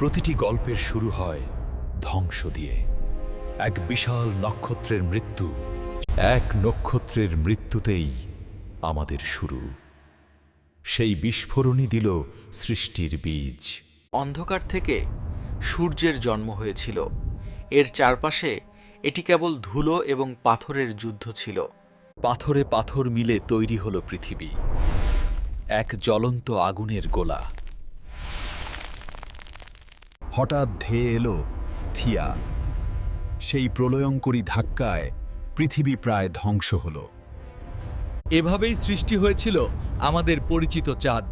প্রতিটি গল্পের শুরু হয় ধ্বংস দিয়ে। এক বিশাল নক্ষত্রের মৃত্যু। এক নক্ষত্রের মৃত্যুতেই আমাদের শুরু। সেই বিস্ফোরণই দিল সৃষ্টির বীজ। অন্ধকার থেকে সূর্যের জন্ম হয়েছিল। এর চারপাশে এটি কেবল ধুলো এবং পাথরের যুদ্ধ ছিল। পাথরে পাথর মিলে তৈরি হলো পৃথিবী। এক জ্বলন্ত আগুনের গোলা। হঠাৎ ধেয়ে এলো থিয়া। সেই প্রলয়ঙ্করী ধাক্কায় পৃথিবী প্রায় ধ্বংস হলো। এভাবেই সৃষ্টি হয়েছিল আমাদের পরিচিত চাঁদ।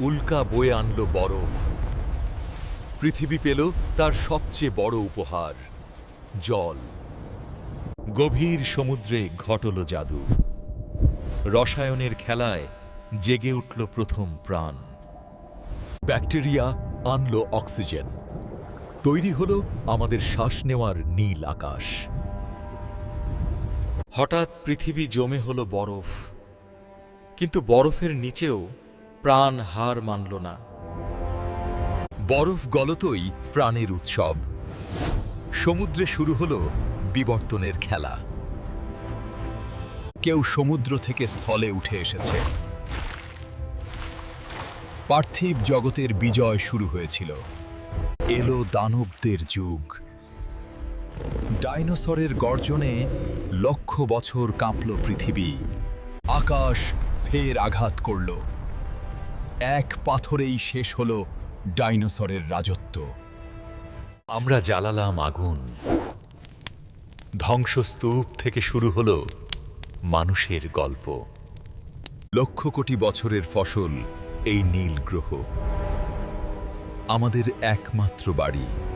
উল্কা বয়ে আনলো বরফ। পৃথিবী পেল তার সবচেয়ে বড় উপহার, জল। গভীর সমুদ্রে ঘটল জাদু। রসায়নের খেলায় জেগে উঠল প্রথম প্রাণ। ব্যাকটেরিয়া আনলো অক্সিজেন। তৈরি হলো আমাদের শ্বাস নেওয়ার নীল আকাশ। হঠাৎ পৃথিবী জমে হলো বরফ। কিন্তু বরফের নিচেও প্রাণ হার মানল না। বরফ গলতই প্রাণের উৎসব। সমুদ্রে শুরু হলো বিবর্তনের খেলা। কেউ সমুদ্র থেকে স্থলে উঠে এসেছে। পার্থিব জগতের বিজয় শুরু হয়েছিল। এলো দানবদের যুগ। ডাইনোসরের গর্জনে লক্ষ বছর কাঁপল পৃথিবী। আকাশ ফের আঘাত করল। এক পাথরেই শেষ হল ডাইনোসরের রাজত্ব। আমরা জ্বালালাম আগুন। ধ্বংসস্তূপ থেকে শুরু হলো মানুষের গল্প। লক্ষ কোটি বছরের ফসল এই নীল গ্রহ। আমাদের একমাত্র বাড়ি।